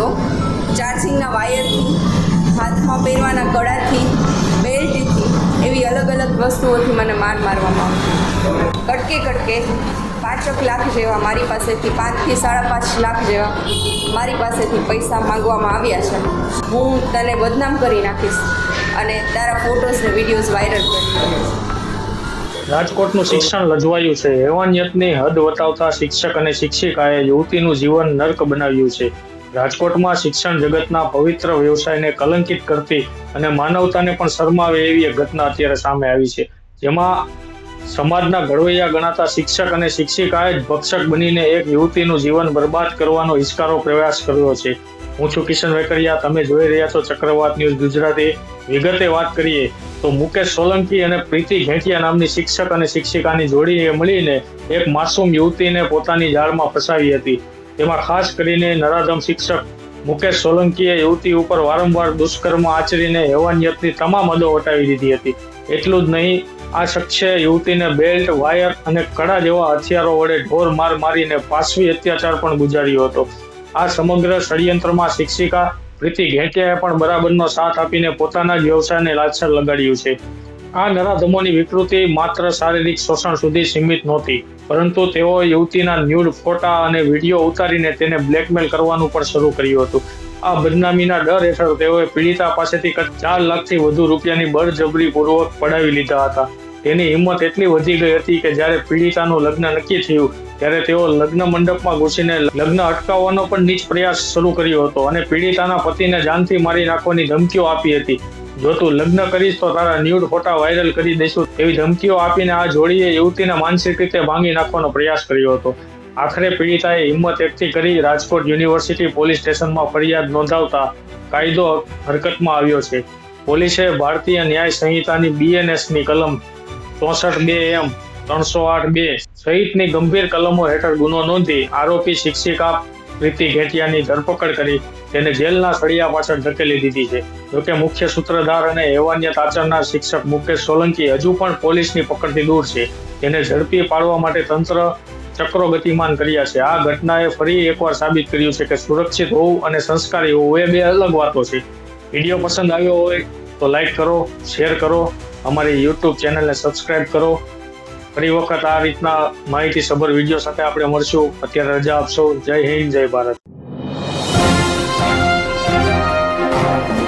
હતો. ચાર્જિંગના વાયરથી, હાથમાં પહેરવાના કડાથી, બેલ્ટથી, એવી અલગ અલગ વસ્તુઓથી મને માર મારવામાં આવતી. કટકે કટકે પાંચક લાખ જેવા મારી પાસેથી પાંચથી સાડા પાંચ લાખ જેવા મારી પાસેથી પૈસા માંગવામાં આવ્યા છે. હું તને બદનામ કરી નાખીશ અને તારા ફોટોઝ ને વિડીયોઝ વાયરલ કરી રાજકોટનું શિક્ષણ લજવાયું છે. હેવાનિયતની હદ વટાવતા શિક્ષક અને શિક્ષિકાએ યુવતીનું જીવન નર્ક બનાવ્યું છે. રાજકોટમાં શિક્ષણ જગતના પવિત્ર વ્યવસાયને કલંકિત કરતી અને માનવતાને પણ શરમાવે એવી એક ઘટના અત્યારે સામે આવી છે. જેમાં સમાજના ઘડવૈયા ગણાતા શિક્ષક અને શિક્ષિકાએ જ ભક્ષક બનીને એક યુવતીનું જીવન બરબાદ કરવાનો હિચકારો પ્રયાસ કર્યો છે. હું છું કિશન વેકરિયા, તમે જોઈ રહ્યા છો ચક્રવાત ન્યૂઝ ગુજરાતી. વિગતે વાત કરીએ તો મુકેશ સોલંકી અને પ્રીતિ ઘેંટિયા નામની શિક્ષક અને શિક્ષિકાની જોડીએ મળીને એક માસૂમ યુવતીને પોતાની જાળમાં ફસાવી હતી. તેમાં ખાસ કરીને નરાધમ શિક્ષક મુકેશ સોલંકીએ યુવતી ઉપર વારંવાર દુષ્કર્મ આચરીને હેવાનિયતની તમામ હદો વટાવી દીધી હતી. એટલું જ નહીં, આ શખ્સે યુવતીને બેલ્ટ, વાયર અને કડા જેવા હથિયારો વડે ઢોર માર મારીને પાછવી અત્યાચાર પણ ગુજાર્યો હતો. આ સમગ્ર ષડયંત્રમાં શિક્ષિકા પ્રીતિ ઘેટિયાએ પણ બરાબરનો સાથ આપીને પોતાના જ વ્યવસાયને લાછર લગાડ્યું છે. આ નરાધમોની વિકૃતિ માત્ર શારીરિક શોષણ સુધી સીમિત નહોતી, પરંતુ તેઓ યુવતીના ન્યૂડ ફોટા અને વીડિયો ઉતારીને તેને બ્લેકમેલ કરવાનું પણ શરૂ કર્યું હતું. આ બદનામીના ડર હેઠળ તેઓએ પીડિતા પાસેથી ચાર લાખથી વધુ રૂપિયાની બળજબરી પૂર્વક પડાવી લીધા હતા. તેની હિંમત એટલી વધી ગઈ હતી કે જ્યારે પીડિતાનું લગ્ન નક્કી થયું, ત્યારે તેઓ લગ્ન મંડપમાં ઘૂસીને લગ્ન અટકાવવાનો પણ નીચ પ્રયાસ શરૂ કર્યો હતો અને પીડિતાના પતિને જાનથી મારી નાખવાની ધમકીઓ આપી હતી. જો તું લગ્ન કરીશ તો તારા ન્યૂડ ફોટા વાયરલ કરી દઈશું. એવી ધમકીઓ આપીને આ જોડીએ યુવતીને માનસિક રીતે ભાંગી નાખવાનો પ્રયાસ કર્યો હતો. આખરે પીડિતાએ હિંમત એકઠી કરી રાજકોટ યુનિવર્સિટી પોલીસ સ્ટેશનમાં ફરિયાદ નોંધાવતા કાયદો હરકતમાં આવ્યો છે. પોલીસે ભારતીય ન્યાય સંહિતાની બીએનએસની કલમ ચોસઠ બે એમ ત્રણસો આઠ બે સહિતની ગંભીર કલમો હેઠળ ગુનો નોંધી આરોપી શિક્ષિકા પ્રીતિ ઘેટિયાની ધરપકડ કરી તેને જેલના સળિયા પાછળ ધકેલી દીધી છે. જોકે મુખ્ય સૂત્રધાર અને હેવાનિયત આચરનાર શિક્ષક મુકેશ સોલંકી હજુ પણ પોલીસની પકડથી દૂર છે. તેને ઝડપી પાડવા માટે તંત્ર ચક્રો ગતિમાન કર્યા છે. આ ઘટનાએ ફરી એકવાર સાબિત કર્યું છે કે સુરક્ષિત હોવું અને સંસ્કારી હોવું એ બે અલગ વાતો છે. વીડિયો પસંદ આવ્યો હોય તો લાઈક કરો, શેર કરો, અમારી યુટ્યુબ ચેનલને સબસ્ક્રાઈબ કરો. ફરી વખત આ રીતના માહિતી સભર વીડિયો સાથે આપણે મળશું. અત્યારે રજા આપશો. જય હિન્દ, જય ભારત. Thank you.